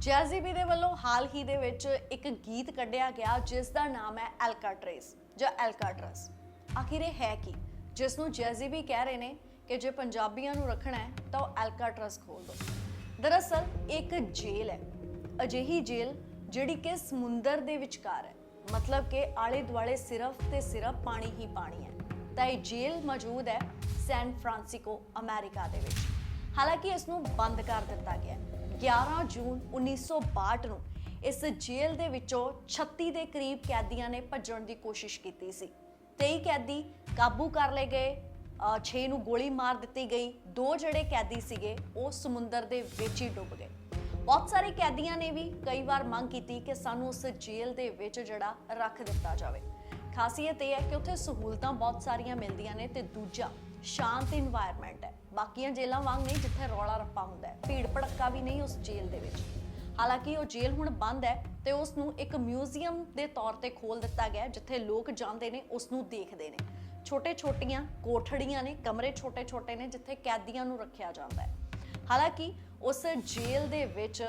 ਜੈਜ਼ੀਬੀ ਦੇ ਵੱਲੋਂ ਹਾਲ ਹੀ ਦੇ ਵਿੱਚ ਇੱਕ ਗੀਤ ਕੱਢਿਆ ਗਿਆ, ਜਿਸ ਦਾ ਨਾਮ ਹੈ ਐਲਕਾਟ੍ਰੇਸ ਜਾਂ ਐਲਕਾਟਰਸ ਆਖਿਰ ਇਹ ਹੈ ਕੀ? ਜਿਸ ਨੂੰ ਜੈਜ਼ੀਬੀ ਕਹਿ ਰਹੇ ਨੇ ਕਿ ਜੇ ਪੰਜਾਬੀਆਂ ਨੂੰ ਰੱਖਣਾ ਹੈ, ਤਾਂ ਉਹ ਐਲਕਾਟਰਸ ਖੋਲ ਦੋ। ਦਰਅਸਲ, ਇੱਕ ਜੇਲ੍ਹ ਹੈ। ਅਜਿਹੀ ਜੇਲ੍ਹ ਜਿਹੜੀ ਕਿ ਸਮੁੰਦਰ ਦੇ ਵਿਚਕਾਰ ਹੈ। ਮਤਲਬ ਕਿ ਆਲੇ ਦੁਆਲੇ ਸਿਰਫ ਤੇ ਸਿਰਫ ਪਾਣੀ ਹੀ ਪਾਣੀ ਹੈ। ਤਾਂ ਇਹ ਜੇਲ੍ਹ ਮੌਜੂਦ ਹੈ ਸੈਨ ਫਰਾਂਸਿਸਕੋ ਅਮਰੀਕਾ ਦੇ ਵਿੱਚ। ਹਾਲਾਂਕਿ ਇਸ ਨੂੰ ਬੰਦ ਕਰ ਦਿੱਤਾ ਗਿਆ ਹੈ। 11 ਜੂਨ 1962 ਨੂੰ ਇਸ ਜੇਲ੍ਹ ਦੇ ਵਿੱਚੋਂ 36 ਦੇ ਕਰੀਬ ਕੈਦੀਆਂ ਨੇ ਭੱਜਣ ਦੀ ਕੋਸ਼ਿਸ਼ ਕੀਤੀ ਸੀ। 23 ਕੈਦੀ ਕਾਬੂ ਕਰ ਲਏ ਗਏ 6 ਨੂੰ ਗੋਲੀ ਮਾਰ ਦਿੱਤੀ ਗਈ, ਦੋ ਜਿਹੜੇ ਕੈਦੀ ਸੀਗੇ, ਉਹ ਸਮੁੰਦਰ ਦੇ ਵਿੱਚ ਹੀ ਡੁੱਬ ਗਏ। ਬਹੁਤ ਸਾਰੇ ਕੈਦੀਆਂ ਨੇ ਵੀ ਕਈ ਵਾਰ ਮੰਗ ਕੀਤੀ ਕਿ ਸਾਨੂੰ ਉਸ ਜੇਲ੍ਹ ਦੇ ਵਿੱਚ ਜਿਹੜਾ ਰੱਖ ਦਿੱਤਾ ਜਾਵੇ। ਖਾਸੀਅਤ ਇਹ ਹੈ ਕਿ ਉੱਥੇ ਸਹੂਲਤਾਂ ਬਹੁਤ ਸਾਰੀਆਂ ਮਿਲਦੀਆਂ ਨੇ ਤੇ ਦੂਜਾ ਸ਼ਾਂਤ ਇਨਵਾਇਰਨਮੈਂਟ ਹੈ। ਬਾਕੀਆਂ ਜੇਲ੍ਹਾਂ ਵਾਂਗ ਨਹੀਂ, ਜਿੱਥੇ ਰੌਲਾ ਰੱਪਾ ਹੁੰਦਾ ਹੈ। ਭੀੜ ਭੜੱਕਾ ਵੀ ਨਹੀਂ ਉਸ ਜੇਲ੍ਹ ਦੇ ਵਿੱਚ। ਹਾਲਾਂਕਿ ਉਹ ਜੇਲ੍ਹ ਹੁਣ ਬੰਦ ਹੈ ਤੇ ਉਸ ਨੂੰ ਇੱਕ ਮਿਊਜ਼ੀਅਮ ਦੇ ਤੌਰ ਤੇ ਖੋਲ ਦਿੱਤਾ ਗਿਆ ਜਿੱਥੇ ਲੋਕ ਜਾਂਦੇ ਨੇ ਉਸ ਨੂੰ ਦੇਖਦੇ ਨੇ। ਛੋਟੇ ਛੋਟੀਆਂ ਕੋਠੜੀਆਂ ਨੇ, ਕਮਰੇ ਛੋਟੇ ਛੋਟੇ ਨੇ, ਜਿੱਥੇ ਕੈਦੀਆਂ ਨੂੰ ਰੱਖਿਆ ਜਾਂਦਾ ਹੈ। ਹਾਲਾਂਕਿ ਉਸ ਜੇਲ੍ਹ ਦੇ ਵਿੱਚ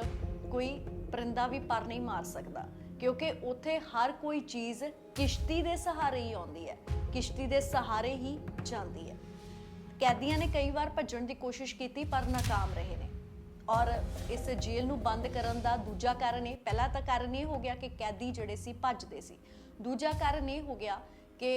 ਕੋਈ ਪਰਿੰਦਾ ਵੀ ਪਰ ਨਹੀਂ ਮਾਰ ਸਕਦਾ, ਕਿਉਂਕਿ ਉੱਥੇ ਹਰ ਕੋਈ ਚੀਜ਼ ਕਿਸ਼ਤੀ ਦੇ ਸਹਾਰੇ ਹੀ ਆਉਂਦੀ ਹੈ। ਕਿਸ਼ਤੀ ਦੇ ਸਹਾਰੇ ਹੀ ਜਾਂਦੀ ਹੈ। ਕੈਦੀਆਂ ਨੇ ਕਈ ਵਾਰ ਭੱਜਣ ਦੀ ਕੋਸ਼ਿਸ਼ ਕੀਤੀ, ਪਰ ਨਾਕਾਮ ਰਹੇ ਨੇ। ਔਰ ਇਸ ਜੇਲ੍ਹ ਨੂੰ ਬੰਦ ਕਰਨ ਦਾ ਦੂਜਾ ਕਾਰਨ ਇਹ, ਪਹਿਲਾ ਤਾਂ ਕਾਰਨ ਇਹ ਹੋ ਗਿਆ ਕਿ ਕੈਦੀ ਜਿਹੜੇ ਸੀ, ਭੱਜਦੇ ਸੀ। ਦੂਜਾ ਕਾਰਨ ਇਹ ਹੋ ਗਿਆ ਕਿ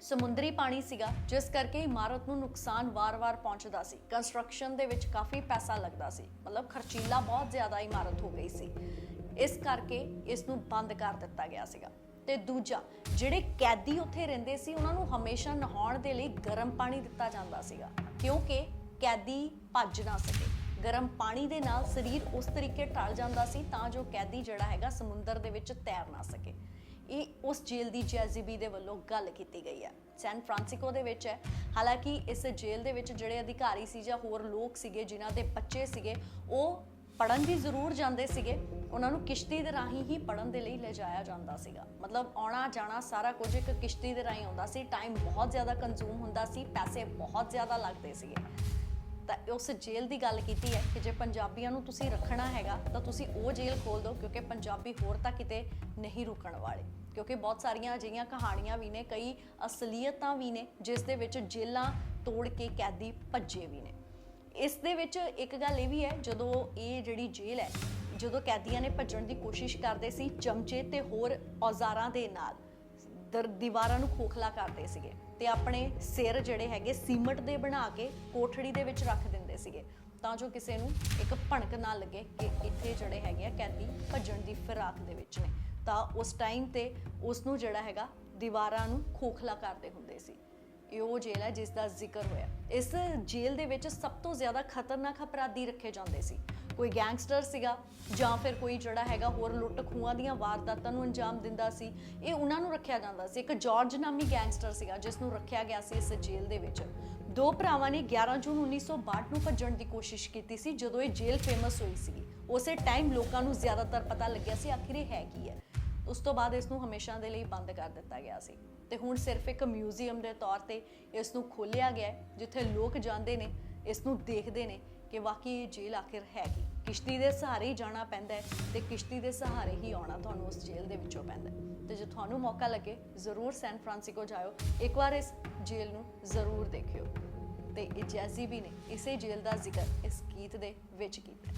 ਸਮੁੰਦਰੀ ਪਾਣੀ ਸੀਗਾ, ਜਿਸ ਕਰਕੇ ਇਮਾਰਤ ਨੂੰ ਨੁਕਸਾਨ ਵਾਰ-ਵਾਰ ਪਹੁੰਚਦਾ ਸੀ। ਕੰਸਟਰਕਸ਼ਨ ਦੇ ਵਿੱਚ ਕਾਫੀ ਪੈਸਾ ਲੱਗਦਾ ਸੀ, ਮਤਲਬ ਖਰਚੀਲਾ ਬਹੁਤ ਜ਼ਿਆਦਾ ਇਮਾਰਤ ਹੋ ਗਈ ਸੀ। ਇਸ ਕਰਕੇ ਇਸ ਨੂੰ ਬੰਦ ਕਰ ਦਿੱਤਾ ਗਿਆ ਸੀਗਾ। ਤੇ ਦੂਜਾ, ਜਿਹੜੇ ਕੈਦੀ ਉੱਥੇ ਰਹਿੰਦੇ ਸੀ, ਉਹਨਾਂ ਨੂੰ ਹਮੇਸ਼ਾ ਨਹਾਉਣ ਦੇ ਲਈ ਗਰਮ ਪਾਣੀ ਦਿੱਤਾ ਜਾਂਦਾ ਸੀਗਾ, ਕਿਉਂਕਿ ਕੈਦੀ ਭੱਜ ਨਾ ਸਕੇ। ਗਰਮ ਪਾਣੀ ਦੇ ਨਾਲ ਸਰੀਰ ਉਸ ਤਰੀਕੇ ਢਲ ਜਾਂਦਾ ਸੀ, ਤਾਂ ਜੋ ਕੈਦੀ ਜਿਹੜਾ ਹੈਗਾ ਸਮੁੰਦਰ ਦੇ ਵਿੱਚ ਤੈਰ ਨਾ ਸਕੇ। ਇਹ ਉਸ ਜੇਲ੍ਹ ਦੀ ਜੈਜ਼ੀਬੀ ਦੇ ਵੱਲੋਂ ਗੱਲ ਕੀਤੀ ਗਈ ਹੈ। ਸੈਨ ਫਰਾਂਸਿਸਕੋ ਦੇ ਵਿੱਚ ਹੈ। ਹਾਲਾਂਕਿ ਇਸ ਜੇਲ੍ਹ ਦੇ ਵਿੱਚ ਜਿਹੜੇ ਅਧਿਕਾਰੀ ਸੀ ਜਾਂ ਹੋਰ ਲੋਕ ਸੀਗੇ, ਜਿਨ੍ਹਾਂ ਦੇ ਬੱਚੇ ਸੀਗੇ, ਉਹ ਪੜਨ ਵੀ ਜ਼ਰੂਰ ਜਾਂਦੇ ਸੀਗੇ, ਉਹਨਾਂ ਨੂੰ ਕਿਸ਼ਤੀ ਦੇ ਰਾਹੀਂ ਹੀ ਪੜਨ ਦੇ ਲਈ ਲਿਜਾਇਆ ਜਾਂਦਾ ਸੀਗਾ। ਮਤਲਬ ਆਉਣਾ, ਜਾਣਾ ਸਾਰਾ ਕੁਝ ਇੱਕ ਕਿਸ਼ਤੀ ਦੇ ਰਾਹੀਂ ਹੁੰਦਾ ਸੀ ਟਾਈਮ ਬਹੁਤ ਜ਼ਿਆਦਾ ਕੰਜ਼ੂਮ ਹੁੰਦਾ ਸੀ, ਪੈਸੇ ਬਹੁਤ ਜ਼ਿਆਦਾ ਲੱਗਦੇ ਸੀਗੇ। ਤਾਂ ਉਸ ਜੇਲ੍ਹ ਦੀ ਗੱਲ ਕੀਤੀ ਹੈ ਕਿ ਜੇ ਪੰਜਾਬੀਆਂ ਨੂੰ ਤੁਸੀਂ ਰੱਖਣਾ ਹੈਗਾ, ਤਾਂ ਤੁਸੀਂ ਉਹ ਜੇਲ੍ਹ ਖੋਲ ਦਿਓ, ਕਿਉਂਕਿ ਪੰਜਾਬੀ ਹੋਰ ਤਾਂ ਕਿਤੇ ਨਹੀਂ ਰੁਕਣ ਵਾਲੇ। ਕਿਉਂਕਿ ਬਹੁਤ ਸਾਰੀਆਂ ਅਜਿਹੀਆਂ ਕਹਾਣੀਆਂ ਵੀ ਨੇ, ਕਈ ਅਸਲੀਅਤਾਂ ਵੀ ਨੇ, ਜਿਸ ਦੇ ਵਿੱਚ ਜੇਲ੍ਹਾਂ ਤੋੜ ਕੇ ਕੈਦੀ ਭੱਜੇ ਵੀ ਨੇ। ਇਸ ਦੇ ਵਿੱਚ ਇੱਕ ਗੱਲ ਇਹ ਵੀ ਹੈ, ਜਦੋਂ ਇਹ ਜਿਹੜੀ ਜੇਲ੍ਹ ਹੈ, ਜਦੋਂ ਕੈਦੀਆਂ ਨੇ ਭੱਜਣ ਦੀ ਕੋਸ਼ਿਸ਼ ਕਰਦੇ ਸੀ, ਚਮਚੇ ਤੇ ਹੋਰ ਔਜ਼ਾਰਾਂ ਦੇ ਨਾਲ ਦਰ, ਦੀਵਾਰਾਂ ਨੂੰ ਖੋਖਲਾ ਕਰਦੇ ਸੀਗੇ ਤੇ ਆਪਣੇ ਸਿਰ ਜਿਹੜੇ ਹੈਗੇ, ਸੀਮਟ ਦੇ ਬਣਾ ਕੇ ਕੋਠੜੀ ਦੇ ਵਿੱਚ ਰੱਖ ਦਿੰਦੇ ਸੀਗੇ। ਤਾਂ ਜੋ ਕਿਸੇ ਨੂੰ ਇੱਕ ਭਣਕ ਨਾ ਲੱਗੇ ਕਿ ਇੱਥੇ ਜਿਹੜੇ ਹੈਗੇ ਆ ਕੈਦੀ ਭੱਜਣ ਦੀ ਫਿਰਾਕ ਦੇ ਵਿੱਚ ਨੇ। ਤਾਂ ਉਸ ਟਾਈਮ ਤੇ ਉਸ ਨੂੰ ਜਿਹੜਾ ਹੈਗਾ, ਦੀਵਾਰਾਂ ਨੂੰ ਖੋਖਲਾ ਕਰਦੇ ਹੁੰਦੇ ਸੀ। ਇਹ ਉਹ ਜੇਲ੍ਹ ਹੈ ਜਿਸ ਦਾ ਜ਼ਿਕਰ ਹੋਇਆ। ਇਸ ਜੇਲ੍ਹ ਦੇ ਵਿੱਚ ਸਭ ਤੋਂ ਜ਼ਿਆਦਾ ਖਤਰਨਾਕ ਅਪਰਾਧੀ ਰੱਖੇ ਜਾਂਦੇ ਸੀ। ਕੋਈ ਗੈਂਗਸਟਰ ਸੀਗਾ ਜਾਂ ਫਿਰ ਕੋਈ ਜਿਹੜਾ ਹੈਗਾ ਹੋਰ ਲੁੱਟ ਖੂਹਾਂ ਦੀਆਂ ਵਾਰਦਾਤਾਂ ਨੂੰ ਅੰਜਾਮ ਦਿੰਦਾ ਸੀ, ਇਹ ਉਹਨਾਂ ਨੂੰ ਰੱਖਿਆ ਜਾਂਦਾ ਸੀ। ਇੱਕ ਜਾਰਜ ਨਾਮੀ ਗੈਂਗਸਟਰ ਸੀਗਾ ਜਿਸ ਨੂੰ ਰੱਖਿਆ ਗਿਆ ਸੀ ਇਸ ਜੇਲ੍ਹ ਦੇ ਵਿੱਚ। ਦੋ ਭਰਾਵਾਂ ਨੇ 11 ਜੂਨ 1962 ਨੂੰ ਭੱਜਣ ਦੀ ਕੋਸ਼ਿਸ਼ ਕੀਤੀ ਸੀ, ਜਦੋਂ ਇਹ ਜੇਲ੍ਹ ਫੇਮਸ ਹੋਈ ਸੀ। ਉਸੇ ਟਾਈਮ ਲੋਕਾਂ ਨੂੰ ਜ਼ਿਆਦਾਤਰ ਪਤਾ ਲੱਗਿਆ ਸੀ ਆਖਿਰ ਇਹ ਹੈ ਕੀ ਹੈ। ਉਸ ਤੋਂ ਬਾਅਦ ਇਸ ਨੂੰ ਹਮੇਸ਼ਾ ਦੇ ਲਈ ਬੰਦ ਕਰ ਦਿੱਤਾ ਗਿਆ ਸੀ। ਤੇ ਹੁਣ ਸਿਰਫ ਇੱਕ ਮਿਊਜ਼ੀਅਮ ਦੇ ਤੌਰ ਤੇ ਇਸ ਨੂੰ ਖੋਲ੍ਹਿਆ ਗਿਆ ਹੈ, ਜਿੱਥੇ ਲੋਕ ਜਾਂਦੇ ਨੇ, ਇਸ ਨੂੰ ਦੇਖਦੇ ਨੇ ਕਿ ਵਾਕਈ ਇਹ ਜੇਲ੍ਹ ਆਖਿਰ ਹੈ ਕੀ? ਕਿਸ਼ਤੀ ਦੇ ਸਹਾਰੇ ਹੀ ਜਾਣਾ ਪੈਂਦਾ ਹੈ ਤੇ ਕਿਸ਼ਤੀ ਦੇ ਸਹਾਰੇ ਹੀ ਆਉਣਾ ਤੁਹਾਨੂੰ ਉਸ ਜੇਲ੍ਹ ਦੇ ਵਿੱਚੋਂ ਪੈਂਦਾ ਹੈ। ਤੇ ਜੇ ਤੁਹਾਨੂੰ ਮੌਕਾ ਲੱਗੇ, ਜ਼ਰੂਰ ਸੈਨ ਫਰਾਂਸਿਸਕੋ ਜਾਇਓ। ਇੱਕ ਵਾਰ ਇਸ ਜੇਲ੍ਹ ਨੂੰ ਜ਼ਰੂਰ ਦੇਖਿਓ। ਤੇ ਇਹ ਜੈਜ਼ੀ ਵੀ ਨੇ, ਇਸੇ ਜੇਲ੍ਹ ਦਾ ਜ਼ਿਕਰ ਇਸ ਗੀਤ ਦੇ ਵਿੱਚ ਕੀਤਾ